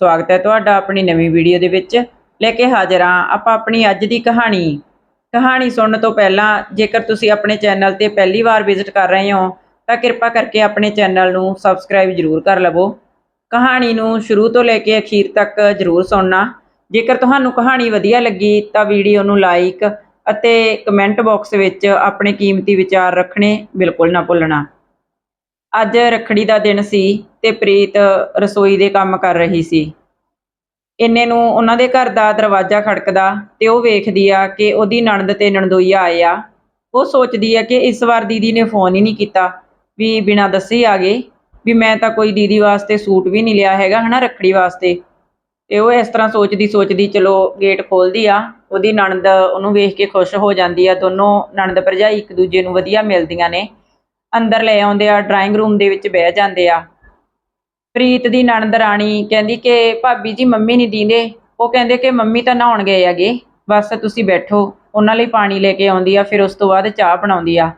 ਸਵਾਗਤ ਹੈ ਤੁਹਾਡਾ ਆਪਣੀ ਨਵੀਂ ਵੀਡੀਓ ਦੇ ਵਿੱਚ। ਲੈ ਕੇ ਹਾਜ਼ਰ ਹਾਂ ਆਪਾਂ ਆਪਣੀ ਅੱਜ ਦੀ ਕਹਾਣੀ। ਕਹਾਣੀ ਸੁਣਨ ਤੋਂ ਪਹਿਲਾਂ ਜੇਕਰ ਤੁਸੀਂ ਆਪਣੇ ਚੈਨਲ ਤੇ ਪਹਿਲੀ ਵਾਰ ਵਿਜ਼ਿਟ ਕਰ ਰਹੇ ਹੋ, ਤਾਂ ਕਿਰਪਾ ਕਰਕੇ ਆਪਣੇ ਚੈਨਲ ਨੂੰ ਸਬਸਕ੍ਰਾਈਬ ਜ਼ਰੂਰ ਕਰ ਲਵੋ। ਕਹਾਣੀ ਨੂੰ ਸ਼ੁਰੂ ਤੋਂ ਲੈ ਕੇ ਅਖੀਰ ਤੱਕ ਜ਼ਰੂਰ ਸੁਣਨਾ। ਜੇਕਰ ਤੁਹਾਨੂੰ ਕਹਾਣੀ ਵਧੀਆ ਲੱਗੀ, ਤਾਂ ਵੀਡੀਓ ਨੂੰ ਲਾਈਕ ਅਤੇ ਕਮੈਂਟ ਬਾਕਸ ਵਿੱਚ ਆਪਣੇ ਕੀਮਤੀ ਵਿਚਾਰ ਰੱਖਣੇ ਬਿਲਕੁਲ ਨਾ ਭੁੱਲਣਾ। ਅੱਜ ਰੱਖੜੀ ਦਾ ਦਿਨ ਸੀ ਤੇ ਪ੍ਰੀਤ ਰਸੋਈ ਦੇ ਕੰਮ ਕਰ ਰਹੀ ਸੀ। ਇੰਨੇ ਨੂੰ ਉਹਨਾਂ ਦੇ ਘਰ ਦਾ ਦਰਵਾਜ਼ਾ ਖੜਕਦਾ ਤੇ ਉਹ ਵੇਖਦੀ ਆ ਕਿ ਉਹਦੀ ਨਣਦ ਤੇ ਨਣਦੋਈਆ ਆਏ ਆ। ਉਹ ਸੋਚਦੀ ਆ ਕਿ ਇਸ ਵਾਰ ਦੀਦੀ ਨੇ ਫੋਨ ਹੀ ਨਹੀਂ ਕੀਤਾ ਵੀ ਬਿਨਾਂ ਦੱਸੇ ਆ ਗਏ, ਵੀ ਮੈਂ ਤਾਂ ਕੋਈ ਦੀਦੀ ਵਾਸਤੇ ਸੂਟ ਵੀ ਨਹੀਂ ਲਿਆ ਹੈਗਾ ਹਨਾ ਰੱਖੜੀ ਵਾਸਤੇ। ਤੇ ਉਹ ਇਸ ਤਰ੍ਹਾਂ ਸੋਚਦੀ ਸੋਚਦੀ ਚਲੋ ਗੇਟ ਖੋਲਦੀ ਆ, ਉਹਦੀ ਨਣਦ ਉਹਨੂੰ ਵੇਖ ਕੇ ਖੁਸ਼ ਹੋ ਜਾਂਦੀ ਆ, ਦੋਨੋਂ ਨਣਦ ਭਰਜਾਈ ਇੱਕ ਦੂਜੇ ਨੂੰ ਵਧੀਆ ਮਿਲਦੀਆਂ ਨੇ। ਅੰਦਰ ਲੈ ਆਉਂਦੇ ਆ ਡਰਾਇੰਗ ਰੂਮ ਦੇ ਵਿੱਚ ਬਹਿ ਜਾਂਦੇ ਆ। ਪ੍ਰੀਤ ਦੀ ਨਣਦ ਰਾਣੀ ਕਹਿੰਦੀ ਕਿ ਭਾਬੀ ਜੀ ਮੰਮੀ ਨਹੀਂ ਦੀਂਦੇ। ਉਹ ਕਹਿੰਦੇ ਕਿ ਮੰਮੀ ਤਾਂ ਨਹਾਉਣ ਗਏ ਹੈਗੇ। ਬਸ ਤੁਸੀਂ ਬੈਠੋ। ਉਹਨਾਂ ਲਈ ਪਾਣੀ ਲੈ ਕੇ ਆਉਂਦੀ ਆ, ਫਿਰ ਉਸ ਤੋਂ ਬਾਅਦ ਚਾਹ ਬਣਾਉਂਦੀ ਆ।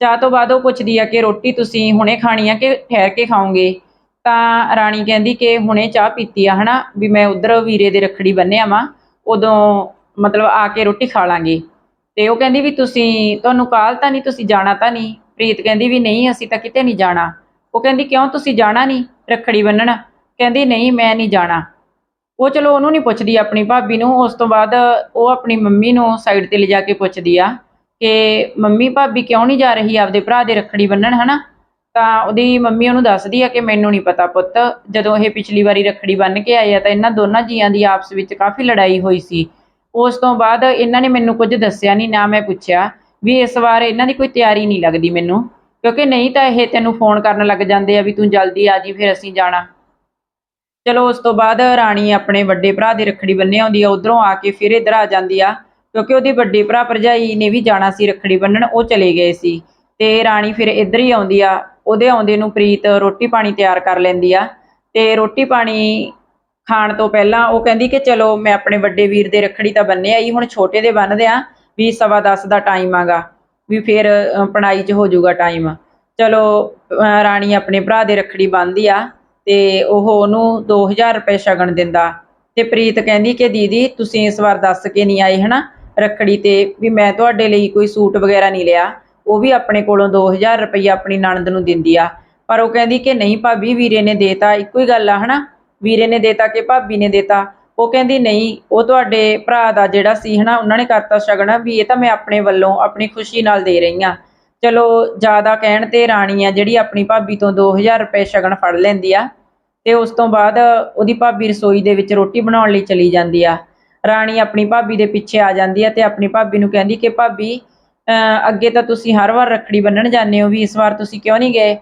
ਚਾਹ ਤੋਂ ਬਾਅਦ ਉਹ ਪੁੱਛਦੀ ਆ ਕਿ ਰੋਟੀ ਤੁਸੀਂ ਹੁਣੇ ਖਾਣੀ ਆ ਕਿ ਠਹਿਰ ਕੇ ਖਾਓਗੇ? ਤਾਂ ਰਾਣੀ ਕਹਿੰਦੀ ਕਿ ਹੁਣੇ ਚਾਹ ਪੀਤੀ ਆ, ਹਨਾ? ਵੀ ਮੈਂ ਉਧਰ ਵੀਰੇ ਦੇ ਰੱਖੜੀ ਬੰਨਿਆ ਵਾਂ। ਉਦੋਂ ਮਤਲਬ ਆ ਕੇ ਰੋਟੀ ਖਾ ਲਾਂਗੇ। ਤੇ ਉਹ ਕਹਿੰਦੀ ਵੀ ਤੁਸੀਂ, ਤੁਹਾਨੂੰ ਕਾਲ ਤਾਂ ਨਹੀਂ, ਤੁਸੀਂ ਜਾਣਾ ਤਾਂ ਨਹੀਂ। ਪ੍ਰੀਤ ਕਹਿੰਦੀ ਵੀ ਨਹੀਂ, ਅਸੀਂ ਤਾਂ ਕਿਤੇ ਨਹੀਂ ਜਾਣਾ। ਉਹ ਕਹਿੰਦੀ, ਕਿਉਂ ਤੁਸੀਂ ਜਾਣਾ ਨਹੀਂ? ਰੱਖੜੀ ਬੰਨਣ। ਕਹਿੰਦੀ, ਨਹੀਂ, ਮੈਂ ਨਹੀਂ ਜਾਣਾ। ਉਹ ਚਲੋ ਉਹਨੂੰ ਨਹੀਂ ਪੁੱਛਦੀ ਆਪਣੀ ਭਾਬੀ ਨੂੰ। ਉਸ ਤੋਂ ਬਾਅਦ ਉਹ ਆਪਣੀ ਮੰਮੀ ਨੂੰ ਸਾਈਡ ਤੇ ਲਿਜਾ ਕੇ ਪੁੱਛਦੀ ਆ ਕਿ, ਮੰਮੀ, ਭਾਬੀ ਕਿਉਂ ਨਹੀਂ ਜਾ ਰਹੀ ਆਪਦੇ ਭਰਾ ਦੇ ਰੱਖੜੀ ਬੰਨਣ, ਹਨਾ? ਤਾਂ ਉਹਦੀ ਮੰਮੀ ਉਹਨੂੰ ਦੱਸਦੀ ਆ ਕਿ ਮੈਨੂੰ ਨਹੀਂ ਪਤਾ ਪੁੱਤ, ਜਦੋਂ ਇਹ ਪਿਛਲੀ ਵਾਰੀ ਰੱਖੜੀ ਬੰਨ ਕੇ ਆਏ ਆ ਤਾਂ ਇਹਨਾਂ ਦੋਨਾਂ ਜੀਆਂ ਦੀ ਆਪਸ ਵਿੱਚ ਕਾਫੀ ਲੜਾਈ ਹੋਈ ਸੀ। ਉਸ ਤੋਂ ਬਾਅਦ ਇਹਨਾਂ ਨੇ ਮੈਨੂੰ ਕੁਝ ਦੱਸਿਆ ਨਹੀਂ ਨਾ ਮੈਂ ਪੁੱਛਿਆ। ਵੀ ਇਸ ਵਾਰ ਇਹਨਾਂ ਦੀ ਕੋਈ ਤਿਆਰੀ ਨਹੀਂ ਲੱਗਦੀ ਮੈਨੂੰ। ਕਿਉਂਕਿ ਨਹੀਂ ਤਾਂ ਇਹ ਤੈਨੂੰ ਫੋਨ ਕਰਨ ਲੱਗ ਜਾਂਦੇ ਆ ਵੀ ਤੂੰ ਜਲਦੀ ਆ ਜੀ, ਫਿਰ ਅਸੀਂ ਜਾਣਾ। ਚਲੋ, ਉਸ ਤੋਂ ਬਾਅਦ ਰਾਣੀ ਆਪਣੇ ਵੱਡੇ ਭਰਾ ਦੀ ਰੱਖੜੀ ਬੰਨੇ ਆਉਂਦੀ ਆ, ਉਧਰੋਂ ਆ ਕੇ ਫਿਰ ਇੱਧਰ ਆ ਜਾਂਦੀ ਆ। ਕਿਉਂਕਿ ਉਹਦੀ ਵੱਡੇ ਭਰਾ ਭਰਜਾਈ ਨੇ ਵੀ ਜਾਣਾ ਸੀ ਰੱਖੜੀ ਬੰਨਣ ਉਹ ਚਲੇ ਗਏ ਸੀ। ਤੇ ਰਾਣੀ ਫਿਰ ਇੱਧਰ ਹੀ ਆਉਂਦੀ ਆ, ਉਹਦੇ ਆਉਂਦੇ ਨੂੰ ਪ੍ਰੀਤ ਰੋਟੀ ਪਾਣੀ ਤਿਆਰ ਕਰ ਲੈਂਦੀ ਆ। ਤੇ ਰੋਟੀ ਪਾਣੀ ਖਾਣ ਤੋਂ ਪਹਿਲਾਂ ਉਹ ਕਹਿੰਦੀ ਕਿ ਚਲੋ, ਮੈਂ ਆਪਣੇ ਵੱਡੇ ਵੀਰ ਦੇ ਰੱਖੜੀ ਤਾਂ ਬੰਨੇ ਆਈ ਹੁਣ ਛੋਟੇ ਦੇ ਬੰਨਦੇ ਆ। ਵੀ ਸਵਾ ਦਸ ਦਾ ਟਾਈਮ ਆਗਾ ਵੀ ਫੇਰ ਅ, 'ਚ ਹੋ ਜਾਊਗਾ ਟਾਈਮ ਚਲੋ ਰਾਣੀ ਆਪਣੇ ਭਰਾ ਦੇ ਰੱਖੜੀ ਬੰਨਦੀ ਆ ਤੇ ਉਹ ਉਹਨੂੰ 2000 ਰੁਪਏ ਸ਼ਗਨ ਦਿੰਦਾ। ਤੇ ਪ੍ਰੀਤ ਕਹਿੰਦੀ ਕਿ ਦੀਦੀ ਤੁਸੀਂ ਇਸ ਵਾਰ ਦੱਸ ਕੇ ਨਹੀਂ ਆਏ ਹਨਾ? ਰੱਖੜੀ ਤੇ ਵੀ ਮੈਂ ਤੁਹਾਡੇ ਲਈ ਕੋਈ ਸੂਟ ਵਗੈਰਾ ਨਹੀਂ ਲਿਆ। ਉਹ ਵੀ ਆਪਣੇ ਕੋਲੋਂ 2000 ਰੁਪਏ ਆਪਣੀ ਨਣਦ ਨੂੰ ਦਿੰਦੀ ਆ। ਪਰ ਉਹ ਕਹਿੰਦੀ ਕਿ ਨਹੀਂ ਭਾਬੀ ਵੀਰੇ ਨੇ ਦੇਤਾ ਇੱਕੋ ਹੀ ਗੱਲ ਆ ਹਨਾ? ਵੀਰੇ ਨੇ ਦੇਤਾ ਕਿ ਭਾਬੀ ਨੇ ਦੇਤਾ? ਉਹ ਕਹਿੰਦੀ, ਨਹੀਂ, ਉਹ ਤੁਹਾਡੇ ਭਰਾ ਦਾ ਜਿਹੜਾ ਸੀ ਹਨਾ, ਉਹਨਾਂ ਨੇ ਕਰਤਾ ਸ਼ਗਨ, ਵੀ ਇਹ ਤਾਂ ਮੈਂ ਆਪਣੇ ਵੱਲੋਂ ਆਪਣੀ ਖੁਸ਼ੀ ਨਾਲ ਦੇ ਰਹੀ ਆ ਚਲੋ, ਜ਼ਿਆਦਾ ਕਹਿਣ ਤੇ ਰਾਣੀ ਆ, ਜਿਹੜੀ ਆਪਣੀ ਭਾਬੀ ਤੋਂ 2000 ਰੁਪਏ ਸ਼ਗਨ ਫੜ ਲੈਂਦੀ ਆ, ਤੇ ਉਸ ਤੋਂ ਬਾਅਦ ਉਹਦੀ ਭਾਬੀ ਰਸੋਈ ਦੇ ਵਿੱਚ ਰੋਟੀ ਬਣਾਉਣ ਲਈ ਚਲੀ ਜਾਂਦੀ ਆ। ਰਾਣੀ ਆਪਣੀ ਭਾਬੀ ਦੇ ਪਿੱਛੇ ਆ ਜਾਂਦੀ ਆ ਤੇ ਆਪਣੀ ਭਾਬੀ ਨੂੰ ਕਹਿੰਦੀ ਕਿ, ਭਾਬੀ, ਅਹ, ਅੱਗੇ ਤਾਂ ਤੁਸੀਂ ਹਰ ਵਾਰ ਰੱਖੜੀ ਬੰਨਣ ਜਾਂਦੇ ਹੋ, ਵੀ ਇਸ ਵਾਰ ਤੁਸੀਂ ਕਿਉਂ ਨਹੀਂ ਗਏ?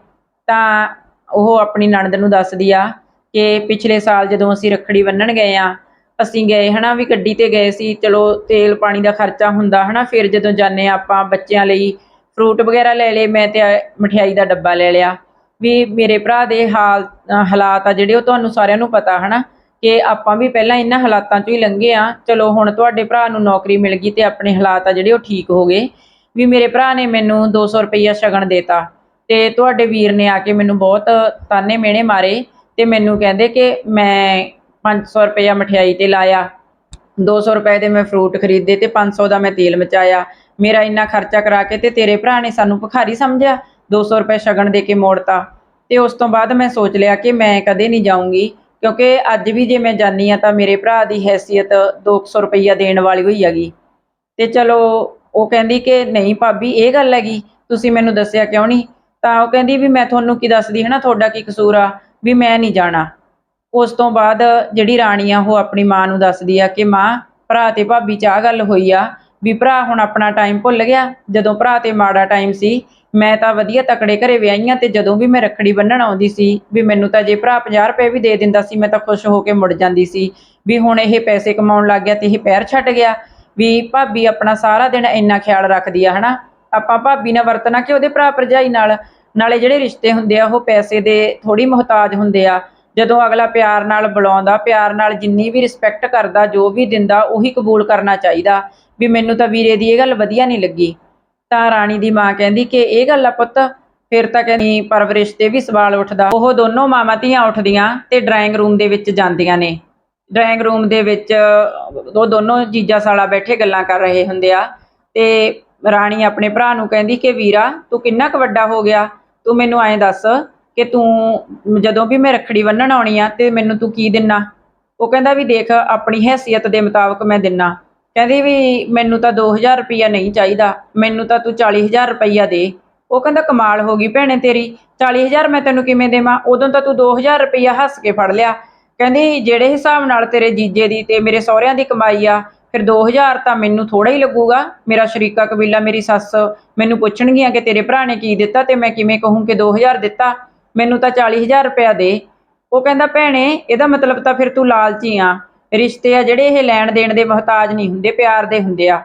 ਤਾਂ ਉਹ ਆਪਣੀ ਨਣਦ ਨੂੰ ਦੱਸਦੀ ਆ ਕਿ ਪਿਛਲੇ ਸਾਲ ਜਦੋਂ ਅਸੀਂ ਰੱਖੜੀ ਬੰਨਣ ਗਏ ਆ, ਅਸੀਂ ਗਏ ਹਨਾ ਵੀ ਗੱਡੀ ਤੇ ਗਏ ਸੀ, ਚਲੋ ਤੇਲ ਪਾਣੀ ਦਾ ਖਰਚਾ ਹੁੰਦਾ ਹਨਾ, ਫਿਰ ਜਦੋਂ ਜਾਂਦੇ ਆ ਆਪਾਂ ਬੱਚਿਆਂ ਲਈ ਫਰੂਟ ਵਗੈਰਾ ਲੈ ਲਏ, ਮੈਂ ਤੇ ਮਠਿਆਈ ਦਾ ਡੱਬਾ ਲੈ ਲਿਆ। ਵੀ ਮੇਰੇ ਭਰਾ ਦੇ ਹਾਲ, ਹਾਲਾਤ ਆ ਜਿਹੜੇ, ਉਹ ਤੁਹਾਨੂੰ ਸਾਰਿਆਂ ਨੂੰ ਪਤਾ ਹਨਾ, ਕਿ ਆਪਾਂ ਵੀ ਪਹਿਲਾਂ ਇਹਨਾਂ ਹਾਲਾਤਾਂ ਚੋਂ ਹੀ ਲੰਘੇ ਆ ਚਲੋ ਹੁਣ ਤੁਹਾਡੇ ਭਰਾ ਨੂੰ ਨੌਕਰੀ ਮਿਲ ਗਈ ਤੇ ਆਪਣੇ ਹਾਲਾਤ ਆ ਜਿਹੜੇ, ਉਹ ਠੀਕ ਹੋ ਗਏ। ਵੀ ਮੇਰੇ ਭਰਾ ਨੇ ਮੈਨੂੰ 200 ਰੁਪਈਆ ਸ਼ਗਨ ਦੇਤਾ ਤੇ ਤੁਹਾਡੇ ਵੀਰ ਨੇ ਆ ਕੇ ਮੈਨੂੰ ਬਹੁਤ ਤਾਨੇ ਮਿਹਣੇ ਮਾਰੇ। ਤੇ ਮੈਨੂੰ ਕਹਿੰਦੇ ਕਿ ਮੈਂ 500 ਰੁਪਇਆ ਮਠਿਆਈ ਤੇ ਲਾਇਆ 200 ਰੁਪਏ ਦੇ ਮੈਂ ਫਰੂਟ ਖਰੀਦੇ ਤੇ 500 ਦਾ ਮੈਂ ਤੇਲ ਮਚਾਇਆ। ਮੇਰਾ ਇੰਨਾ ਖਰਚਾ ਕਰਾ ਕੇ ਤੇ ਤੇਰੇ ਭਰਾ ਨੇ ਸਾਨੂੰ ਭਿਖਾਰੀ ਸਮਝਿਆ 200 ਰੁਪਏ ਸ਼ਗਨ ਦੇ ਕੇ ਮੋੜਤਾ। ਤੇ ਉਸ ਤੋਂ ਬਾਅਦ ਮੈਂ ਸੋਚ ਲਿਆ ਕਿ ਮੈਂ ਕਦੇ ਨਹੀਂ ਜਾਊਂਗੀ, ਕਿਉਂਕਿ ਅੱਜ ਵੀ ਜੇ ਮੈਂ ਜਾਨੀ ਆ ਤਾਂ ਮੇਰੇ ਭਰਾ ਦੀ ਹੈਸੀਅਤ 200 ਰੁਪਈਆ ਦੇਣ ਵਾਲੀ ਹੋਈ ਹੈਗੀ। ਤੇ ਚਲੋ, ਉਹ ਕਹਿੰਦੀ ਕਿ ਨਹੀਂ ਭਾਬੀ, ਇਹ ਗੱਲ ਹੈਗੀ, ਤੁਸੀਂ ਮੈਨੂੰ ਦੱਸਿਆ ਕਿਉਂ ਨਹੀਂ? ਤਾਂ ਉਹ ਕਹਿੰਦੀ ਵੀ ਮੈਂ ਤੁਹਾਨੂੰ ਕੀ ਦੱਸਦੀ, ਹਨਾ, ਤੁਹਾਡਾ ਕੀ ਕਸੂਰ ਆ? ਵੀ ਮੈਂ ਨਹੀਂ ਜਾਣਾ। ਉਸ ਤੋਂ ਬਾਅਦ ਜਿਹੜੀ ਰਾਣੀ ਆ, ਉਹ ਆਪਣੀ ਮਾਂ ਨੂੰ ਦੱਸਦੀ ਆ ਕਿ ਮਾਂ, ਭਰਾ ਤੇ ਭਾਬੀ ਚ ਆਹ ਗੱਲ ਹੋਈ ਆ ਵੀ ਭਰਾ ਹੁਣ ਆਪਣਾ ਟਾਈਮ ਭੁੱਲ ਗਿਆ। ਜਦੋਂ ਭਰਾ ਤੇ ਮਾੜਾ ਟਾਈਮ ਸੀ, ਮੈਂ ਤਾਂ ਵਧੀਆ ਤਕੜੇ ਘਰੇ ਵਿਆਹੀਆਂ ਤੇ ਜਦੋਂ ਵੀ ਮੈਂ ਰੱਖੜੀ ਬੰਨਣ ਆਉਂਦੀ ਸੀ ਵੀ ਮੈਨੂੰ ਤਾਂ ਜੇ ਭਰਾ 50 ਰੁਪਏ ਵੀ ਦੇ ਦਿੰਦਾ ਸੀ, ਮੈਂ ਤਾਂ ਖੁਸ਼ ਹੋ ਕੇ ਮੁੜ ਜਾਂਦੀ ਸੀ ਵੀ ਹੁਣ ਇਹ ਪੈਸੇ ਕਮਾਉਣ ਲੱਗ ਗਿਆ ਤੇ ਇਹ ਪੈਰ ਛੱਡ ਗਿਆ ਵੀ ਭਾਬੀ ਆਪਣਾ ਸਾਰਾ ਦਿਨ ਇੰਨਾ ਖਿਆਲ ਰੱਖਦੀ ਆ, ਹਨਾ? ਆਪਾਂ ਭਾਬੀ ਨਾਲ ਵਰਤਣਾ ਕਿ ਉਹਦੇ ਭਰਾ ਭਰਜਾਈ ਨਾਲ? ਨਾਲੇ ਜਿਹੜੇ ਰਿਸ਼ਤੇ ਹੁੰਦੇ ਆ, ਉਹ ਪੈਸੇ ਦੇ ਥੋੜੀ ਮੁਹਤਾਜ ਹੁੰਦੇ ਆ। ਜਦੋਂ ਅਗਲਾ ਪਿਆਰ ਨਾਲ ਬੁਲਾਉਂਦਾ, ਪਿਆਰ ਨਾਲ ਜਿੰਨੀ ਵੀ ਰਿਸਪੈਕਟ ਕਰਦਾ, ਜੋ ਵੀ ਦਿੰਦਾ, ਉਹੀ ਕਬੂਲ ਕਰਨਾ ਚਾਹੀਦਾ। ਵੀ ਮੈਨੂੰ ਤਾਂ ਵੀਰੇ ਦੀ ਇਹ ਗੱਲ ਵਧੀਆ ਨਹੀਂ ਲੱਗੀ। ਤਾਂ ਰਾਣੀ ਦੀ ਮਾਂ ਕਹਿੰਦੀ ਕਿ ਇਹ ਗੱਲ ਆ ਪੁੱਤ, ਫਿਰ ਤਾਂ ਕਹਿੰਦੀ ਪਰਵਰਿਸ਼ ਤੇ ਵੀ ਸਵਾਲ ਉੱਠਦਾ। ਉਹ ਦੋਨੋਂ ਮਾਮਾ ਧੀਆਂ ਉੱਠਦੀਆਂ ਤੇ ਡਰਾਇੰਗ ਰੂਮ ਦੇ ਵਿੱਚ ਜਾਂਦੀਆਂ ਨੇ। ਡਰਾਇੰਗ ਰੂਮ ਦੇ ਵਿੱਚ ਉਹ ਦੋਨੋਂ ਜੀਜਾ ਸਾਲਾ ਬੈਠੇ ਗੱਲਾਂ ਕਰ ਰਹੇ ਹੁੰਦੇ ਆ। ਤੇ ਰਾਣੀ ਆਪਣੇ ਭਰਾ ਨੂੰ ਕਹਿੰਦੀ ਕਿ ਵੀਰਾ, ਤੂੰ ਕਿੰਨਾ ਕੁ ਵੱਡਾ ਹੋ ਗਿਆ? ਤੂੰ ਮੈਨੂੰ ਐਂ ਦੱਸ ਕਿ ਤੂੰ ਜਦੋਂ ਵੀ ਮੈਂ ਰੱਖੜੀ ਬੰਨਣ ਆਉਣੀ ਆ ਤੇ ਮੈਨੂੰ ਤੂੰ ਕੀ ਦਿੰਨਾ? ਉਹ ਕਹਿੰਦਾ ਵੀ ਦੇਖ, ਆਪਣੀ ਹੈਸੀਅਤ ਦੇ ਮੁਤਾਬਕ ਮੈਂ ਦਿੰਨਾ। ਕਹਿੰਦੀ ਵੀ ਮੈਨੂੰ ਤਾਂ 2000 ਰੁਪਈਆ ਨਹੀਂ ਚਾਹੀਦਾ, ਮੈਨੂੰ ਤਾਂ ਤੂੰ 40000 ਰੁਪਈਆ ਦੇ। ਉਹ ਕਹਿੰਦਾ, ਕਮਾਲ ਹੋ ਗਈ ਭੈਣੇ ਤੇਰੀ 40000 ਮੈਂ ਤੈਨੂੰ ਕਿਵੇਂ ਦੇਵਾਂ? ਉਦੋਂ ਤਾਂ ਤੂੰ 2000 ਰੁਪਈਆ ਹੱਸ ਕੇ ਫੜ ਲਿਆ। ਕਹਿੰਦੀ, ਜਿਹੜੇ ਹਿਸਾਬ ਨਾਲ ਤੇਰੇ ਜੀਜੇ ਦੀ ਤੇ ਮੇਰੇ ਸਹੁਰਿਆਂ ਦੀ ਕਮਾਈ ਆ ਫਿਰ 2000 ਤਾਂ ਮੈਨੂੰ ਥੋੜਾ ਹੀ ਲੱਗੂਗਾ। ਮੇਰਾ ਸ਼ਰੀਕਾ ਕਬੀਲਾ, ਮੇਰੀ ਸੱਸ ਮੈਨੂੰ ਪੁੱਛਣਗੀਆਂ ਕਿ ਤੇਰੇ ਭਰਾ ਨੇ ਕੀ ਦਿੱਤਾ ਤੇ ਮੈਂ ਕਿਵੇਂ ਕਹੂੰ ਕਿ 2000 ਦਿੱਤਾ। ਮੈਨੂੰ ਤਾਂ 40000 ਰੁਪਇਆ ਦੇ। ਉਹ ਕਹਿੰਦਾ, ਭੈਣੇ, ਇਹਦਾ ਮਤਲਬ ਤਾਂ ਫਿਰ ਤੂੰ ਲਾਲਚੀ ਆ। ਰਿਸ਼ਤੇ ਆ ਜਿਹੜੇ ਇਹ ਲੈਣ ਦੇਣ ਦੇ ਮਹਤਾਜ ਨਹੀਂ ਹੁੰਦੇ, ਪਿਆਰ ਦੇ ਹੁੰਦੇ ਆ।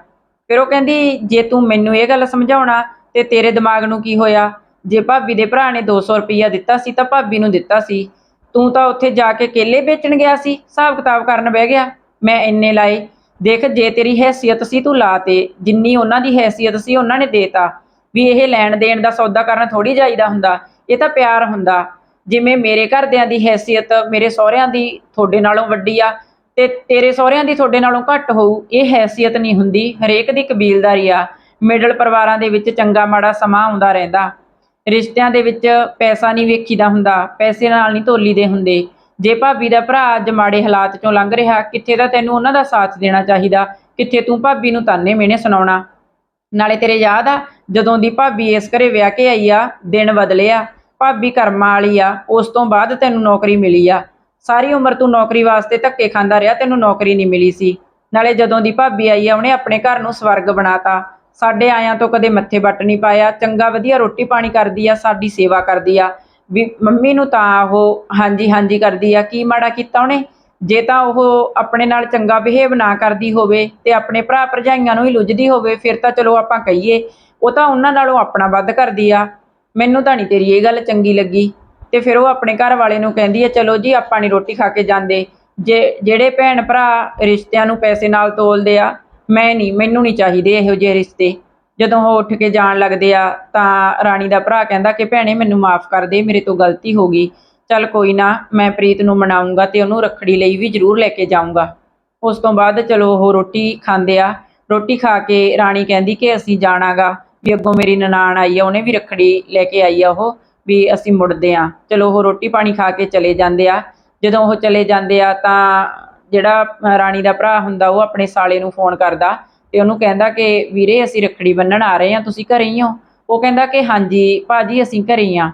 ਫਿਰ ਉਹ ਕਹਿੰਦੀ, ਜੇ ਤੂੰ ਮੈਨੂੰ ਇਹ ਗੱਲ ਸਮਝਾਉਣਾ ਤੇ ਤੇਰੇ ਦਿਮਾਗ ਨੂੰ ਕੀ ਹੋਇਆ? ਜੇ ਭਾਬੀ ਦੇ ਭਰਾ ਨੇ 200 ਰੁਪਈਆ ਦਿੱਤਾ ਸੀ ਤਾਂ ਭਾਬੀ ਨੂੰ ਦਿੱਤਾ ਸੀ। ਤੂੰ ਤਾਂ ਉੱਥੇ ਜਾ ਕੇ ਕੇਲੇ ਵੇਚਣ ਗਿਆ ਸੀ, ਹਿਸਾਬ ਕਿਤਾਬ ਕਰਨ ਬਹਿ ਗਿਆ। ਮੈਂ ਇੰਨੇ ਲਾਏ। ਦੇਖ, ਜੇ ਤੇਰੀ ਹੈਸੀਅਤ ਸੀ ਤੂੰ ਲਾ ਤੇ, ਜਿੰਨੀ ਉਹਨਾਂ ਦੀ ਹੈਸੀਅਤ ਸੀ ਉਹਨਾਂ ਨੇ ਦੇਤਾ। ਵੀ ਇਹ ਲੈਣ ਦੇਣ ਦਾ ਸੌਦਾ ਕਰਨਾ ਥੋੜੀ ਜਾਈਦਾ ਹੁੰਦਾ, ਇਹ ਤਾਂ ਪਿਆਰ ਹੁੰਦਾ। ਜਿਵੇਂ ਮੇਰੇ ਘਰਦਿਆਂ ਦੀ ਹੈਸੀਅਤ ਮੇਰੇ ਸਹੁਰਿਆਂ ਦੀ ਤੁਹਾਡੇ ਨਾਲੋਂ ਵੱਡੀ ਆ, ਤੇ ਤੇਰੇ ਸਹੁਰਿਆਂ ਦੀ ਤੁਹਾਡੇ ਨਾਲੋਂ ਘੱਟ ਹੋਊ, ਇਹ ਹੈਸੀਅਤ ਨਹੀਂ ਹੁੰਦੀ। ਹਰੇਕ ਦੀ ਕਬੀਲਦਾਰੀ ਆ। ਮਿਡਲ ਪਰਿਵਾਰਾਂ ਦੇ ਵਿੱਚ ਚੰਗਾ ਮਾੜਾ ਸਮਾਂ ਆਉਂਦਾ ਰਹਿੰਦਾ। ਰਿਸ਼ਤਿਆਂ ਦੇ ਵਿੱਚ ਪੈਸਾ ਨਹੀਂ ਵੇਖੀਦਾ ਹੁੰਦਾ, ਪੈਸੇ ਨਾਲ ਨਹੀਂ ਤੋਲੀਦੇ ਹੁੰਦੇ। ਜੇ ਭਾਬੀ ਦਾ ਭਰਾ ਅੱਜ ਮਾੜੇ ਹਾਲਾਤ ਚੋਂ ਲੰਘ ਰਿਹਾ, ਕਿੱਥੇ ਤਾਂ ਤੈਨੂੰ ਉਹਨਾਂ ਦਾ ਸਾਥ ਦੇਣਾ ਚਾਹੀਦਾ? ਕਿੱਥੇ ਤੂੰ ਭਾਬੀ ਨੂੰ ਤਾਨੇ ਮਿਹਣੇ ਸੁਣਾਉਣਾ? ਨਾਲੇ ਤੇਰੇ ਯਾਦ ਆ, ਜਦੋਂ ਦੀ ਭਾਬੀ ਇਸ ਘਰੇ ਵਿਆਹ ਕੇ ਆਈ ਆ, ਦਿਨ ਬਦਲੇ ਆ, ਭਾਬੀ ਕਰਮਾਂ ਵਾਲੀ ਆ, ਉਸ ਤੋਂ ਬਾਅਦ ਤੈਨੂੰ ਨੌਕਰੀ ਮਿਲੀ ਆ। ਸਾਰੀ ਉਮਰ ਤੂੰ ਨੌਕਰੀ ਵਾਸਤੇ ਧੱਕੇ ਖਾਂਦਾ ਰਿਹਾ, ਤੈਨੂੰ ਨੌਕਰੀ ਨਹੀਂ ਮਿਲੀ ਸੀ। ਨਾਲੇ ਜਦੋਂ ਦੀ ਭਾਬੀ ਆਈ ਆ, ਉਹਨੇ ਆਪਣੇ ਘਰ ਨੂੰ ਸਵਰਗ ਬਣਾਤਾ। ਸਾਡੇ ਆਇਆਂ ਤੋਂ ਕਦੇ ਮੱਥੇ ਵੱਟ ਨਹੀਂ ਪਾਇਆ, ਚੰਗਾ ਵਧੀਆ ਰੋਟੀ ਪਾਣੀ ਕਰਦੀ ਆ, ਸਾਡੀ ਸੇਵਾ ਕਰਦੀ ਆ। ਵੀ ਮੰਮੀ ਨੂੰ ਤਾਂ ਉਹ ਹਾਂਜੀ ਹਾਂਜੀ ਕਰਦੀ ਆ, ਕੀ ਮਾੜਾ ਕੀਤਾ ਉਹਨੇ? ਜੇ ਤਾਂ ਉਹ ਆਪਣੇ ਨਾਲ ਚੰਗਾ ਬਿਹੇਵ ਨਾ ਕਰਦੀ ਹੋਵੇ ਤੇ ਆਪਣੇ ਭਰਾ ਭਰਜਾਈਆਂ ਨੂੰ ਹੀ ਲੁੱਝਦੀ ਹੋਵੇ, ਫਿਰ ਤਾਂ ਚਲੋ ਆਪਾਂ ਕਹੀਏ, ਉਹ ਤਾਂ ਉਹਨਾਂ ਨਾਲੋਂ ਆਪਣਾ ਵੱਧ ਕਰਦੀ ਆ। ਮੈਨੂੰ ਤਾਂ ਨਹੀਂ ਤੇਰੀ ਇਹ ਗੱਲ ਚੰਗੀ ਲੱਗੀ। ਤੇ ਫਿਰ ਉਹ ਆਪਣੇ ਘਰ ਵਾਲੇ ਨੂੰ ਕਹਿੰਦੀ ਹੈ ਚਲੋ ਜੀ, ਆਪਾਂ ਨਹੀਂ ਰੋਟੀ ਖਾ ਕੇ ਜਾਂਦੇ। ਜੇ, ਜਿਹੜੇ ਭੈਣ ਭਰਾ ਰਿਸ਼ਤਿਆਂ ਨੂੰ ਪੈਸੇ ਨਾਲ ਤੋਲਦੇ ਆ, ਮੈਂ ਨਹੀਂ ਮੈਨੂੰ ਨਹੀਂ ਚਾਹੀਦੇ ਇਹੋ ਜਿਹੇ ਰਿਸ਼ਤੇ। ਜਦੋਂ ਉਹ ਉੱਠ ਕੇ ਜਾਣ ਲੱਗਦੇ ਆ, ਤਾਂ ਰਾਣੀ ਦਾ ਭਰਾ ਕਹਿੰਦਾ ਕਿ ਭੈਣੇ ਮੈਨੂੰ ਮਾਫ ਕਰ ਦੇ, ਮੇਰੇ ਤੋਂ ਗਲਤੀ ਹੋ ਗਈ। ਚੱਲ ਕੋਈ ਨਾ, ਮੈਂ ਪ੍ਰੀਤ ਨੂੰ ਮਨਾਉਂਗਾ ਤੇ ਉਹਨੂੰ ਰੱਖੜੀ ਲਈ ਵੀ ਜ਼ਰੂਰ ਲੈ ਕੇ ਜਾਊਂਗਾ। ਉਸ ਤੋਂ ਬਾਅਦ ਚਲੋ ਉਹ ਰੋਟੀ ਖਾਂਦੇ ਆ। ਰੋਟੀ ਖਾ ਕੇ ਰਾਣੀ ਕਹਿੰਦੀ ਕਿ ਅਸੀਂ ਜਾਣਾਗਾ ਵੀ ਅੱਗੋਂ ਮੇਰੀ ਨਨਾਣ ਆਈ ਆ, ਉਹਨੇ ਵੀ ਰੱਖੜੀ ਲੈ ਕੇ ਆਈ ਆ ਉਹ, ਵੀ ਅਸੀਂ ਮੁੜਦੇ ਆ। ਚਲੋ ਉਹ ਰੋਟੀ ਪਾਣੀ ਖਾ ਕੇ ਚਲੇ ਜਾਂਦੇ ਆ। ਜਦੋਂ ਉਹ ਚਲੇ ਜਾਂਦੇ ਆ ਤਾਂ ਜਿਹੜਾ ਰਾਣੀ ਦਾ ਭਰਾ ਹੁੰਦਾ, ਉਹ ਆਪਣੇ ਸਾਲੇ ਨੂੰ ਫੋਨ ਕਰਦਾ ਤੇ ਉਹਨੂੰ ਕਹਿੰਦਾ ਕਿ ਵੀਰੇ ਅਸੀਂ ਰੱਖੜੀ ਬੰਨਣ ਆ ਰਹੇ ਹਾਂ, ਤੁਸੀਂ ਘਰੇ ਹੀ ਹੋ। ਉਹ ਕਹਿੰਦਾ ਕਿ ਹਾਂਜੀ, ਭਾਜੀ ਅਸੀਂ ਘਰੇ ਆ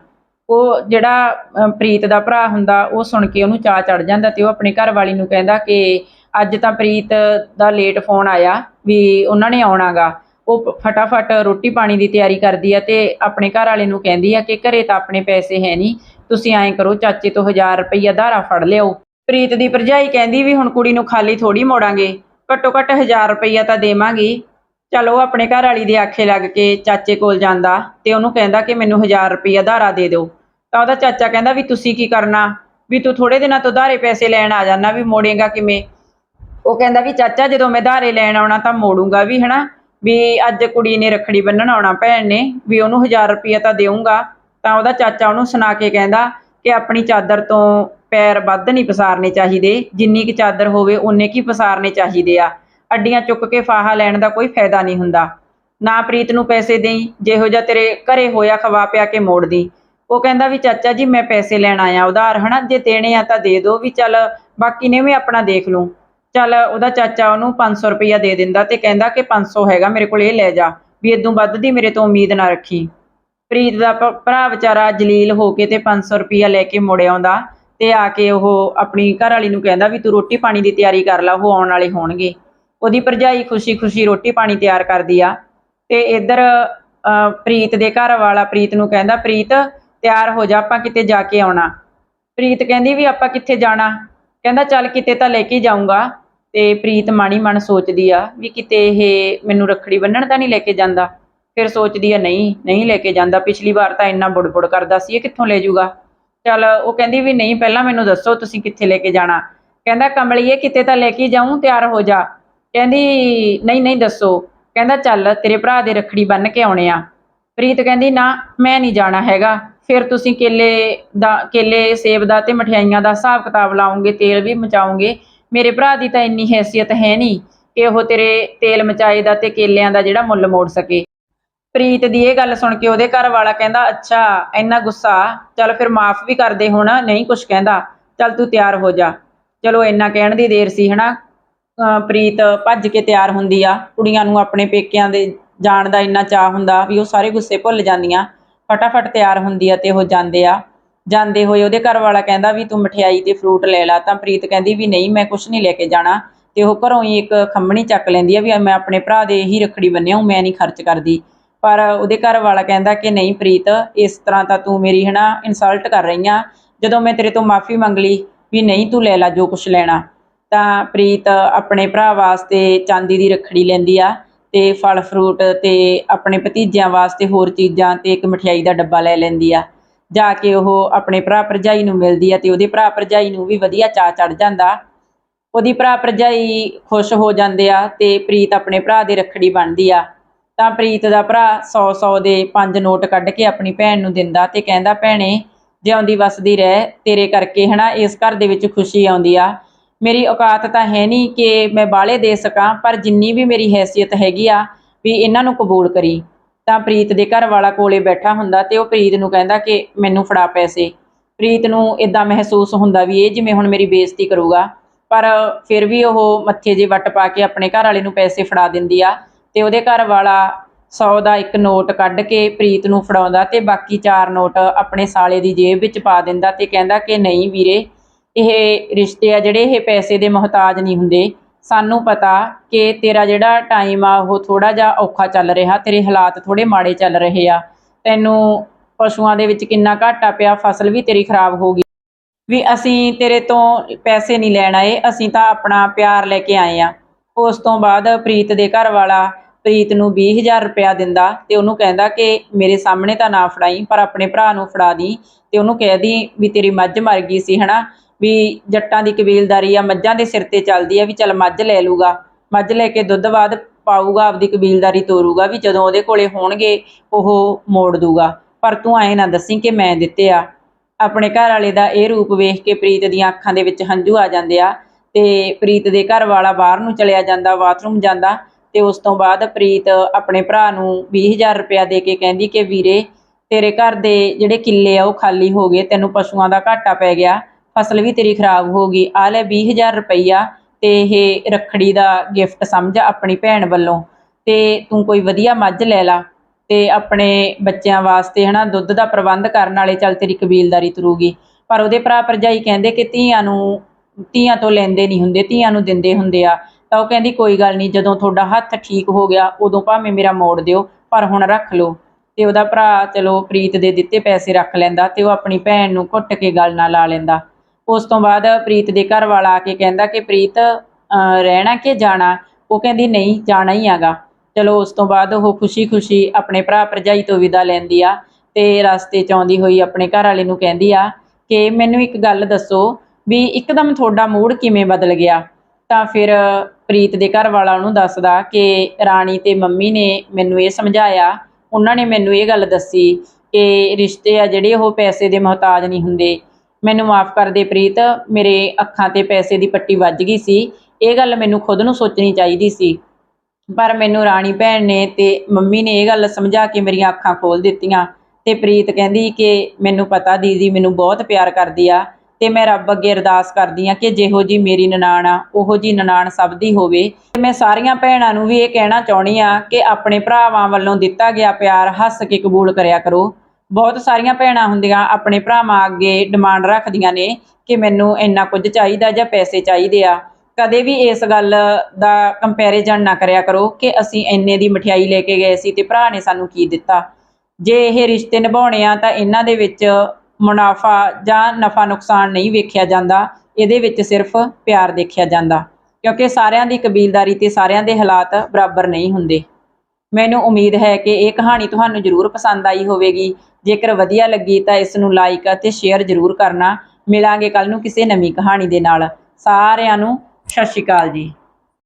ਉਹ ਜਿਹੜਾ ਪ੍ਰੀਤ ਦਾ ਭਰਾ ਹੁੰਦਾ, ਉਹ ਸੁਣ ਕੇ ਉਹਨੂੰ ਚਾਅ ਚੜ ਜਾਂਦਾ ਤੇ ਉਹ ਆਪਣੇ ਘਰ ਵਾਲੀ ਨੂੰ ਕਹਿੰਦਾ ਕਿ ਅੱਜ ਤਾਂ ਪ੍ਰੀਤ ਦਾ ਲੇਟ ਫੋਨ ਆਇਆ ਵੀ ਉਹਨਾਂ ਨੇ ਆਉਣਾਗਾ। ਉਹ ਫਟਾਫਟ ਰੋਟੀ ਪਾਣੀ ਦੀ ਤਿਆਰੀ ਕਰਦੀ ਆ ਤੇ ਆਪਣੇ ਘਰ ਵਾਲੇ ਨੂੰ ਕਹਿੰਦੀ ਆ ਕਿ ਘਰੇ ਤਾਂ ਆਪਣੇ ਪੈਸੇ ਹੈ ਨਹੀਂ, ਤੁਸੀਂ ਐਂ ਕਰੋ, ਚਾਚੇ ਤੋਂ 1000 ਰੁਪਈਆ ਧਾਰਾ ਫੜ ਲਿਓ ਪ੍ਰੀਤ ਦੀ ਭਰਜਾਈ ਕਹਿੰਦੀ ਵੀ ਹੁਣ ਕੁੜੀ ਨੂੰ ਖਾਲੀ ਥੋੜੀ ਮੋੜਾਂਗੇ। ਘੱਟੋ ਘੱਟ 1000 ਰੁਪਈਆ ਤਾਂ ਦੇਵਾਂਗੀ। ਚਲੋ ਆਪਣੇ ਘਰ ਵਾਲੀ ਦੇ ਆਖੇ ਲੱਗ ਕੇ ਚਾਚੇ ਕੋਲ ਜਾਂਦਾ ਤੇ ਉਹਨੂੰ ਕਹਿੰਦਾ ਕਿ ਮੈਨੂੰ 1000 ਰੁਪਈਆ ਧਾਰਾ ਦੇ ਦਿਓ। ਤਾਂ ਉਹਦਾ ਚਾਚਾ ਕਹਿੰਦਾ ਵੀ ਤੁਸੀਂ ਕੀ ਕਰਨਾ? ਵੀ ਤੂੰ ਥੋੜੇ ਦਿਨਾਂ ਤੋਂ ਧਾਰੇ ਪੈਸੇ ਲੈਣ ਆ ਜਾਣਾ ਵੀ ਮੋੜੇਗਾ ਕਿਵੇਂ? ਉਹ ਕਹਿੰਦਾ ਵੀ ਚਾਚਾ ਜਦੋਂ ਮੈਂ ਧਾਰੇ ਲੈਣ ਆਉਣਾ ਤਾਂ ਮੋੜੂੰਗਾ ਵੀ, ਹਨਾ? ਵੀ ਅੱਜ ਕੁੜੀ ਨੇ ਰੱਖੜੀ ਬੰਨਣ ਆਉਣਾ ਭੈਣ ਨੇ, ਵੀ ਉਹਨੂੰ 1000 ਰੁਪਈਆ ਤਾਂ ਦੇਊਂਗਾ। ਤਾਂ ਉਹਦਾ ਚਾਚਾ ਉਹਨੂੰ ਸੁਣਾ ਕੇ ਕਹਿੰਦਾ ਕਿ ਆਪਣੀ ਚਾਦਰ ਤੋਂ ਪੈਰ ਵੱਧ ਨਹੀਂ ਪਸਾਰਨੇ ਚਾਹੀਦੇ, ਜਿੰਨੀ ਕਿ ਚਾਦਰ ਹੋਵੇ ਓਨੇ ਕੀ ਪਸਾਰਨੇ ਚਾਹੀਦੇ ਆ। ਅੱਡੀਆਂ ਚੁੱਕ ਕੇ ਫਾਹਾ ਲੈਣ ਦਾ ਕੋਈ ਫਾਇਦਾ ਨਹੀਂ ਹੁੰਦਾ। ਨਾ ਪ੍ਰੀਤ ਨੂੰ ਪੈਸੇ ਦੇਈ, ਜਿਹੋ ਜਿਹਾ ਤੇਰੇ ਘਰੇ ਹੋਇਆ ਖਵਾ ਪਿਆ ਕੇ ਮੋੜ ਦੀ ਉਹ ਕਹਿੰਦਾ ਵੀ ਚਾਚਾ ਜੀ, ਮੈਂ ਪੈਸੇ ਲੈਣ ਆਇਆ, ਉਧਾਰ ਹਨਾ, ਜੇ ਦੇਣੇ ਆ ਤਾਂ ਦੇ ਦਿਓ ਵੀ ਚੱਲ ਬਾਕੀ ਨੇ ਵੀ ਆਪਣਾ ਦੇਖ ਲੂੰ ਚੱਲ ਉਹਦਾ ਚਾਚਾ ਉਹਨੂੰ 500 ਰੁਪਇਆ ਦੇ ਦਿੰਦਾ ਤੇ ਕਹਿੰਦਾ ਕਿ 500 ਹੈਗਾ ਮੇਰੇ ਕੋਲ, ਇਹ ਲੈ ਜਾ, ਵੀ ਇਦੋਂ ਵੱਧ ਦੀ ਮੇਰੇ ਤੋਂ ਉਮੀਦ ਨਾ ਰੱਖੀ। ਪ੍ਰੀਤ ਦਾ ਭਰਾ ਵਿਚਾਰਾ ਜਲੀਲ ਹੋ ਕੇ ਤੇ 500 ਰੁਪਈਆ ਲੈ ਕੇ ਮੁੜ ਆਉਂਦਾ। ਤੇ ਆ ਕੇ ਉਹ ਆਪਣੀ ਘਰ ਵਾਲੀ ਨੂੰ ਕਹਿੰਦਾ ਵੀ ਤੂੰ ਰੋਟੀ ਪਾਣੀ ਦੀ ਤਿਆਰੀ ਕਰ ਲੈ, ਉਹ ਆਉਣ ਵਾਲੇ ਹੋਣਗੇ। ਉਹਦੀ ਭਰਜਾਈ ਖੁਸ਼ੀ-ਖੁਸ਼ੀ ਰੋਟੀ ਪਾਣੀ ਤਿਆਰ ਕਰਦੀ ਆ। ਤੇ ਇੱਧਰ ਪ੍ਰੀਤ ਦੇ ਘਰ ਵਾਲਾ ਪ੍ਰੀਤ ਨੂੰ ਕਹਿੰਦਾ, ਪ੍ਰੀਤ, ਤਿਆਰ ਹੋ ਜਾ, ਆਪਾਂ ਕਿਤੇ ਜਾ ਕੇ ਆਉਣਾ। ਪ੍ਰੀਤ ਕਹਿੰਦੀ ਵੀ ਆਪਾਂ ਕਿੱਥੇ ਜਾਣਾ? ਕਹਿੰਦਾ, ਚੱਲ ਕਿਤੇ ਤਾਂ ਲੈ ਕੇ ਜਾਊਂਗਾ। ਤੇ ਪ੍ਰੀਤ ਮਾਣੀ ਮਨ ਸੋਚਦੀ ਆ ਵੀ ਕਿਤੇ ਇਹ ਮੈਨੂੰ ਰੱਖੜੀ ਬੰਨਣ ਤਾਂ ਨਹੀਂ ਲੈ ਕੇ ਜਾਂਦਾ। ਫਿਰ ਸੋਚਦੀ ਆ, ਨਹੀਂ ਨਹੀਂ ਲੈ ਕੇ ਜਾਂਦਾ। ਪਿਛਲੀ ਵਾਰ ਤਾਂ ਇੰਨਾ ਬੁੜਬੁੜ ਕਰਦਾ ਸੀ, ਇਹ ਕਿੱਥੋਂ ਲੈ ਜਾਊਗਾ ਚੱਲ ਉਹ ਕਹਿੰਦੀ ਵੀ ਨਹੀਂ, ਪਹਿਲਾਂ ਮੈਨੂੰ ਦੱਸੋ ਤੁਸੀਂ ਕਿੱਥੇ ਲੈ ਕੇ ਜਾਣਾ। ਕਹਿੰਦਾ ਕਮਲੀਏ, ਕਿਤੇ ਤਾਂ ਲੈ ਕੇ ਜਾਊਂ, ਤਿਆਰ ਹੋ ਜਾ। ਕਹਿੰਦੀ, ਨਹੀਂ ਨਹੀਂ ਦੱਸੋ। ਕਹਿੰਦਾ ਚੱਲ, ਤੇਰੇ ਭਰਾ ਦੇ ਰੱਖੜੀ ਬੰਨ ਕੇ ਆਉਣੇ ਆ। ਪ੍ਰੀਤ ਕਹਿੰਦੀ, ਨਾ, ਮੈਂ ਨਹੀਂ ਜਾਣਾ ਹੈਗਾ। ਫਿਰ ਤੁਸੀਂ ਕੇਲੇ ਦਾ, ਕੇਲੇ ਸੇਬ ਦਾ ਤੇ ਮਠਿਆਈਆਂ ਦਾ ਹਿਸਾਬ ਕਿਤਾਬ ਲਾਉਂਗੇ ਤੇਲ ਵੀ ਮਚਾਉਂਗੇ ਮੇਰੇ ਭਰਾ ਦੀ ਤਾਂ ਇੰਨੀ ਹੈਸੀਅਤ ਹੈ ਨਹੀਂ ਕਿ ਉਹ ਤੇਰੇ ਤੇਲ ਮਚਾਏ ਦਾ ਤੇ ਕੇਲਿਆਂ ਦਾ ਜਿਹੜਾ ਮੁੱਲ ਮੋੜ ਸਕੇ। ਪ੍ਰੀਤ ਦੀ ਇਹ ਗੱਲ ਸੁਣ ਕੇ ਉਹਦੇ ਘਰ ਵਾਲਾ ਕਹਿੰਦਾ, ਅੱਛਾ, ਇੰਨਾ ਗੁੱਸਾ, ਚੱਲ ਫਿਰ ਮਾਫ ਵੀ ਕਰਦੇ ਹੁਣ, ਨਹੀਂ ਕੁਝ ਕਹਿੰਦਾ, ਚੱਲ ਤੂੰ ਤਿਆਰ ਹੋ ਜਾ। ਚਲੋ ਇੰਨਾ ਕਹਿਣ ਦੀ ਦੇਰ ਸੀ, ਹਨਾ? ਪ੍ਰੀਤ ਭੱਜ ਕੇ ਤਿਆਰ ਹੁੰਦੀ ਆ, ਕੁੜੀਆਂ ਨੂੰ ਆਪਣੇ ਪੇਕਿਆਂ ਦੇ ਜਾਣ ਦਾ ਇੰਨਾ ਚਾਹ ਹੁੰਦਾ ਵੀ ਉਹ ਸਾਰੇ ਗੁੱਸੇ ਭੁੱਲ ਜਾਂਦੀਆਂ। ਫਟਾਫਟ ਤਿਆਰ ਹੁੰਦੀ ਆ ਤੇ ਉਹ ਜਾਂਦੇ ਆ। ਜਾਂਦੇ ਹੋਏ ਉਹਦੇ ਘਰ ਵਾਲਾ ਕਹਿੰਦਾ ਵੀ, ਤੂੰ ਮਠਿਆਈ ਤੇ ਫਰੂਟ ਲੈ ਲਾ। ਤਾਂ ਪ੍ਰੀਤ ਕਹਿੰਦੀ ਵੀ, ਨਹੀਂ, ਮੈਂ ਕੁਝ ਨਹੀਂ ਲੈ ਕੇ ਜਾਣਾ। ਤੇ ਉਹ ਘਰੋਂ ਹੀ ਇੱਕ ਖੰਮਣੀ ਚੱਕ ਲੈਂਦੀ ਆ ਵੀ, ਮੈਂ ਆਪਣੇ ਭਰਾ ਦੇ ਹੀ ਰੱਖੜੀ ਬੰਨਿਆ ਮੈਂ ਨਹੀਂ ਖਰਚ ਕਰਦੀ। ਪਰ ਉਹਦੇ ਘਰ ਵਾਲਾ ਕਹਿੰਦਾ ਕਿ ਨਹੀਂ ਪ੍ਰੀਤ, ਇਸ ਤਰ੍ਹਾਂ ਤਾਂ ਤੂੰ ਮੇਰੀ ਹਨਾ ਇਨਸਲਟ ਕਰ ਰਹੀ ਆ। ਜਦੋਂ ਮੈਂ ਤੇਰੇ ਤੋਂ ਮਾਫੀ ਮੰਗ ਲਈ ਵੀ ਨਹੀਂ ਤੂੰ ਲੈ ਲੈ ਜੋ ਕੁਝ ਲੈਣਾ, ਤਾਂ ਪ੍ਰੀਤ ਆਪਣੇ ਭਰਾ ਵਾਸਤੇ ਚਾਂਦੀ ਦੀ ਰੱਖੜੀ ਲੈਂਦੀ ਆ ਤੇ ਫਲ ਫਰੂਟ ਤੇ ਆਪਣੇ ਭਤੀਜਿਆਂ ਵਾਸਤੇ ਹੋਰ ਚੀਜ਼ਾਂ ਤੇ ਇੱਕ ਮਠਿਆਈ ਦਾ ਡੱਬਾ ਲੈ ਲੈਂਦੀ ਆ। ਜਾ ਕੇ ਉਹ ਆਪਣੇ ਭਰਾ ਭਰਜਾਈ ਨੂੰ ਮਿਲਦੀ ਆ ਤੇ ਉਹਦੇ ਭਰਾ ਭਰਜਾਈ ਨੂੰ ਵੀ ਵਧੀਆ ਚਾਅ ਚੜ ਜਾਂਦਾ। ਉਹਦੀ ਭਰਾ ਭਰਜਾਈ ਖੁਸ਼ ਹੋ ਜਾਂਦੇ ਆ ਤੇ ਪ੍ਰੀਤ ਆਪਣੇ ਭਰਾ ਦੇ ਰੱਖੜੀ ਬਣਦੀ ਆ। ਤਾਂ ਪ੍ਰੀਤ ਦਾ ਭਰਾ 100 100 ਦੇ ਪੰਜ ਨੋਟ ਕੱਢ ਕੇ ਆਪਣੀ ਭੈਣ ਨੂੰ ਦਿੰਦਾ ਤੇ ਕਹਿੰਦਾ, ਭੈਣੇ ਜਿਉਂਦੀ ਵਸਦੀ ਰਹਿ, ਤੇਰੇ ਕਰਕੇ ਹਨਾ, ਇਸ ਘਰ ਦੇ ਵਿੱਚ ਖੁਸ਼ੀ ਆਉਂਦੀ ਆ। ਮੇਰੀ ਔਕਾਤ ਤਾਂ ਹੈ ਨਹੀਂ ਕਿ ਮੈਂ ਬਾਹਲੇ ਦੇ ਸਕਾਂ, ਪਰ ਜਿੰਨੀ ਵੀ ਮੇਰੀ ਹੈਸੀਅਤ ਹੈਗੀ ਆ ਵੀ ਇਹਨਾਂ ਨੂੰ ਕਬੂਲ ਕਰੀ। ਤਾਂ ਪ੍ਰੀਤ ਦੇ ਘਰ ਵਾਲਾ ਕੋਲੇ ਬੈਠਾ ਹੁੰਦਾ ਤੇ ਉਹ ਪ੍ਰੀਤ ਨੂੰ ਕਹਿੰਦਾ ਕਿ ਮੈਨੂੰ ਫੜਾ ਪੈਸੇ। ਪ੍ਰੀਤ ਨੂੰ ਇਦਾਂ ਮਹਿਸੂਸ ਹੁੰਦਾ ਵੀ ਇਹ ਜਿਵੇਂ ਹੁਣ ਮੇਰੀ ਬੇਇੱਜ਼ਤੀ ਕਰੂਗਾ, ਪਰ ਫਿਰ ਵੀ ਉਹ ਮੱਥੇ ਜੇ ਵੱਟ ਪਾ ਕੇ ਆਪਣੇ ਘਰ ਵਾਲੇ ਨੂੰ ਪੈਸੇ ਫੜਾ ਦਿੰਦੀ ਆ। ਤੇ ਉਹਦੇ ਘਰ ਵਾਲਾ 100 ਦਾ ਇੱਕ ਨੋਟ ਕੱਢ ਕੇ ਪ੍ਰੀਤ ਨੂੰ ਫੜਾਉਂਦਾ ਤੇ ਬਾਕੀ ਚਾਰ ਨੋਟ ਆਪਣੇ ਸਾਲੇ ਦੀ ਜੇਬ ਵਿੱਚ ਪਾ ਦਿੰਦਾ ਤੇ ਕਹਿੰਦਾ ਕਿ ਨਹੀਂ ਵੀਰੇ, ਇਹ ਰਿਸ਼ਤੇ ਆ ਜਿਹੜੇ, ਇਹ ਪੈਸੇ ਦੇ ਮੁਹਤਾਜ ਨਹੀਂ ਹੁੰਦੇ। ਸਾਨੂੰ ਪਤਾ ਕਿ ਤੇਰਾ ਜਿਹੜਾ ਟਾਈਮ ਆ, ਉਹ ਥੋੜਾ ਜਿਹਾ ਔਖਾ ਚੱਲ ਰਿਹਾ, ਤੇਰੇ ਹਾਲਾਤ ਥੋੜੇ ਮਾੜੇ ਚੱਲ ਰਹੇ ਆ। ਤੈਨੂੰ ਪਸ਼ੂਆਂ ਦੇ ਵਿੱਚ ਕਿੰਨਾ ਘਾਟਾ ਪਿਆ, ਫਸਲ ਵੀ ਤੇਰੀ ਖਰਾਬ ਹੋ ਗਈ। ਵੀ ਅਸੀਂ ਤੇਰੇ ਤੋਂ ਪੈਸੇ ਨਹੀਂ ਲੈਣ ਆਏ, ਅਸੀਂ ਤਾਂ ਆਪਣਾ ਪਿਆਰ ਲੈ ਕੇ ਆਏ ਆ। ਉਸ ਤੋਂ ਬਾਅਦ ਪ੍ਰੀਤ ਦੇ ਘਰ ਵਾਲਾ ਪ੍ਰੀਤ ਨੂੰ 20000 ਰੁਪਇਆ ਦਿੰਦਾ ਤੇ ਉਹਨੂੰ ਕਹਿੰਦਾ ਕਿ ਮੇਰੇ ਸਾਹਮਣੇ ਤਾਂ ਨਾ ਫੜਾਈ, ਪਰ ਆਪਣੇ ਭਰਾ ਨੂੰ ਫੜਾ ਦੀ। ਤੇ ਉਹਨੂੰ ਕਹਿ ਦੀ ਵੀ ਤੇਰੀ ਮੱਝ ਮਰ ਗਈ ਸੀ, ਹਨਾ? ਵੀ ਜੱਟਾਂ ਦੀ ਕਬੀਲਦਾਰੀ ਆ, ਮੱਝਾਂ ਦੇ ਸਿਰ ਤੇ ਚੱਲਦੀ ਆ ਵੀ ਚੱਲ ਮੱਝ ਲੈ ਲੂਗਾ। ਮੱਝ ਲੈ ਕੇ ਦੁੱਧ ਬਾਅਦ ਪਾਊਗਾ, ਆਪਦੀ ਕਬੀਲਦਾਰੀ ਤੋਰੂਗਾ ਵੀ ਜਦੋਂ ਉਹਦੇ ਕੋਲੇ ਹੋਣਗੇ, ਉਹ ਮੋੜ ਦੂਗਾ। ਪਰ ਤੂੰ ਐਂ ਨਾ ਦੱਸੀ ਕਿ ਮੈਂ ਦਿੱਤੇ ਆ। ਆਪਣੇ ਘਰ ਵਾਲੇ ਦਾ ਇਹ ਰੂਪ ਵੇਖ ਕੇ ਪ੍ਰੀਤ ਦੀਆਂ ਅੱਖਾਂ ਦੇ ਵਿੱਚ ਹੰਝੂ ਆ ਜਾਂਦੇ ਆ ਤੇ ਪ੍ਰੀਤ ਦੇ ਘਰ ਵਾਲਾ ਬਾਹਰ ਨੂੰ ਚਲਿਆ ਜਾਂਦਾ, ਬਾਥਰੂਮ ਜਾਂਦਾ। ਤੇ ਉਸ ਤੋਂ ਬਾਅਦ ਪ੍ਰੀਤ ਆਪਣੇ ਭਰਾ ਨੂੰ 20000 ਰੁਪਇਆ ਦੇ ਕੇ ਕਹਿੰਦੀ ਕਿ ਵੀਰੇ, ਤੇਰੇ ਘਰ ਦੇ ਜਿਹੜੇ ਕਿੱਲੇ ਆ ਉਹ ਖਾਲੀ ਹੋ ਗਏ, ਤੈਨੂੰ ਪਸ਼ੂਆਂ ਦਾ ਘਾਟਾ ਪੈ ਗਿਆ, ਫਸਲ ਵੀ ਤੇਰੀ ਖਰਾਬ ਹੋ ਗਈ ਆ ਲੈ 20000 ਰੁਪਈਆ ਤੇ ਇਹ ਰੱਖੜੀ ਦਾ ਗਿਫਟ ਸਮਝ ਆਪਣੀ ਭੈਣ ਵੱਲੋਂ ਤੇ ਤੂੰ ਕੋਈ ਵਧੀਆ ਮੱਝ ਲੈ ਲਾ ਤੇ ਆਪਣੇ ਬੱਚਿਆਂ ਵਾਸਤੇ ਹਨਾ ਦੁੱਧ ਦਾ ਪ੍ਰਬੰਧ ਕਰਨ ਵਾਲੇ ਚੱਲ ਤੇਰੀ ਕਬੀਲਦਾਰੀ ਤਰੂਗੀ। ਪਰ ਉਹਦੇ ਭਰਾ ਭਰਜਾਈ ਕਹਿੰਦੇ ਕਿ ਧੀਆਂ ਨੂੰ, ਧੀਆਂ ਤੋਂ ਲੈਂਦੇ ਨਹੀਂ ਹੁੰਦੇ, ਧੀਆਂ ਨੂੰ ਦਿੰਦੇ ਹੁੰਦੇ ਆ। ਤਾਂ ਉਹ ਕਹਿੰਦੀ, ਕੋਈ ਗੱਲ ਨਹੀਂ, ਜਦੋਂ ਤੁਹਾਡਾ ਹੱਥ ਠੀਕ ਹੋ ਗਿਆ, ਉਦੋਂ ਭਾਵੇਂ ਮੇਰਾ ਮੋੜ ਦਿਓ, ਪਰ ਹੁਣ ਰੱਖ ਲਓ। ਤੇ ਉਹਦਾ ਭਰਾ ਚਲੋ ਪ੍ਰੀਤ ਦੇ ਦਿੱਤੇ ਪੈਸੇ ਰੱਖ ਲੈਂਦਾ ਤੇ ਉਹ ਆਪਣੀ ਭੈਣ ਨੂੰ ਘੁੱਟ ਕੇ ਗੱਲ ਨਾਲ ਲਾ ਲੈਂਦਾ। ਉਸ ਤੋਂ ਬਾਅਦ ਪ੍ਰੀਤ ਦੇ ਘਰ ਵਾਲਾ ਆ ਕੇ ਕਹਿੰਦਾ ਕਿ, ਪ੍ਰੀਤ ਰਹਿਣਾ ਕਿ ਜਾਣਾ? ਉਹ ਕਹਿੰਦੀ, ਨਹੀਂ, ਜਾਣਾ ਹੀ ਹੈਗਾ। ਚਲੋ ਉਸ ਤੋਂ ਬਾਅਦ ਉਹ ਖੁਸ਼ੀ-ਖੁਸ਼ੀ ਆਪਣੇ ਭਰਾ ਭਰਜਾਈ ਤੋਂ ਵਿਦਾ ਲੈਂਦੀ ਆ ਤੇ ਰਸਤੇ 'ਚ ਆਉਂਦੀ ਹੋਈ ਆਪਣੇ ਘਰ ਵਾਲੇ ਨੂੰ ਕਹਿੰਦੀ ਆ ਕਿ, ਮੈਨੂੰ ਇੱਕ ਗੱਲ ਦੱਸੋ ਵੀ ਇੱਕਦਮ ਤੁਹਾਡਾ ਮੂਡ ਕਿਵੇਂ ਬਦਲ ਗਿਆ? ਤਾਂ ਫਿਰ ਪ੍ਰੀਤ ਦੇ ਘਰ ਵਾਲਾ ਉਹਨੂੰ ਦੱਸਦਾ ਕਿ ਰਾਣੀ ਤੇ ਮੰਮੀ ਨੇ ਮੈਨੂੰ ਇਹ ਸਮਝਾਇਆ, ਉਹਨਾਂ ਨੇ ਮੈਨੂੰ ਇਹ ਗੱਲ ਦੱਸੀ ਕਿ ਰਿਸ਼ਤੇ ਆ ਜਿਹੜੇ ਉਹ ਪੈਸੇ ਦੇ ਮੁਹਤਾਜ ਨਹੀਂ ਹੁੰਦੇ। ਮੈਨੂੰ ਮਾਫ ਕਰ ਦੇ ਪ੍ਰੀਤ, ਮੇਰੇ ਅੱਖਾਂ ਤੇ ਪੈਸੇ ਦੀ ਪੱਟੀ ਵੱਜ ਗਈ ਸੀ, ਇਹ ਗੱਲ ਮੈਨੂੰ ਖੁਦ ਨੂੰ ਸੋਚਣੀ ਚਾਹੀਦੀ ਸੀ। ਪਰ ਮੈਨੂੰ ਰਾਣੀ ਭੈਣ ਨੇ ਤੇ ਮੰਮੀ ਨੇ ਇਹ ਗੱਲ ਸਮਝਾ ਕੇ ਮੇਰੀਆਂ ਅੱਖਾਂ ਖੋਲ ਦਿੱਤੀਆਂ ਤੇ ਪ੍ਰੀਤ ਕਹਿੰਦੀ ਕਿ ਮੈਨੂੰ ਪਤਾ ਦੀਦੀ ਮੈਨੂੰ ਬਹੁਤ ਪਿਆਰ ਕਰਦੀ ਆ ਤੇ ਮੈਂ ਰੱਬ ਅੱਗੇ ਅਰਦਾਸ ਕਰਦੀ ਆ ਕਿ ਜਿਹੋ ਜੀ ਮੇਰੀ ਨਨਾਣ ਆ, ਉਹੋ ਜੀ ਨਨਾਣ ਸਭ ਦੀ ਹੋਵੇ। ਤੇ ਮੈਂ ਸਾਰੀਆਂ ਭੈਣਾਂ ਨੂੰ ਵੀ ਇਹ ਕਹਿਣਾ ਚਾਹੁੰਦੀ ਆ ਕਿ ਆਪਣੇ ਭਰਾਵਾਂ ਵੱਲੋਂ ਦਿੱਤਾ ਗਿਆ ਪਿਆਰ ਹੱਸ ਕੇ ਕਬੂਲ ਕਰਿਆ ਕਰੋ। ਬਹੁਤ ਸਾਰੀਆਂ ਭੈਣਾਂ ਹੁੰਦੀਆਂ ਆਪਣੇ ਭਰਾਵਾਂ ਅੱਗੇ ਡਿਮਾਂਡ ਰੱਖਦੀਆਂ ਨੇ ਕਿ ਮੈਨੂੰ ਇੰਨਾ ਕੁਝ ਚਾਹੀਦਾ ਜਾਂ ਪੈਸੇ ਚਾਹੀਦੇ ਆ। ਕਦੇ ਵੀ ਇਸ ਗੱਲ ਦਾ ਕੰਪੈਰੀਜ਼ਨ ਨਾ ਕਰਿਆ ਕਰੋ ਕਿ ਅਸੀਂ ਇੰਨੇ ਦੀ ਮਠਿਆਈ ਲੈ ਕੇ ਗਏ ਸੀ ਤੇ ਭਰਾ ਨੇ ਸਾਨੂੰ ਕੀ ਦਿੱਤਾ। ਜੇ ਇਹ ਰਿਸ਼ਤੇ ਨਿਭਾਉਣੇ ਆ ਤਾਂ ਇਹਨਾਂ ਦੇ ਵਿੱਚ ਮੁਨਾਫਾ ਜਾਂ ਨਫਾ ਨੁਕਸਾਨ ਨਹੀਂ ਵੇਖਿਆ ਜਾਂਦਾ, ਇਹਦੇ ਵਿੱਚ ਸਿਰਫ ਪਿਆਰ ਦੇਖਿਆ ਜਾਂਦਾ। ਕਿਉਂਕਿ ਸਾਰਿਆਂ ਦੀ ਕਬੀਲਦਾਰੀ ਤੇ ਸਾਰਿਆਂ ਦੇ ਹਾਲਾਤ ਬਰਾਬਰ ਨਹੀਂ ਹੁੰਦੇ। ਮੈਨੂੰ ਉਮੀਦ ਹੈ ਕਿ ਇਹ ਕਹਾਣੀ ਤੁਹਾਨੂੰ ਜ਼ਰੂਰ ਪਸੰਦ ਆਈ ਹੋਵੇਗੀ। ਜੇਕਰ ਵਧੀਆ ਲੱਗੀ ਤਾਂ ਇਸ ਨੂੰ ਲਾਈਕ ਅਤੇ ਸ਼ੇਅਰ ਜ਼ਰੂਰ ਕਰਨਾ। ਮਿਲਾਂਗੇ ਕੱਲ ਨੂੰ ਕਿਸੇ ਨਵੀਂ ਕਹਾਣੀ ਦੇ ਨਾਲ। ਸਾਰਿਆਂ ਨੂੰ ਸਤਿ ਸ਼੍ਰੀ ਅਕਾਲ ਜੀ।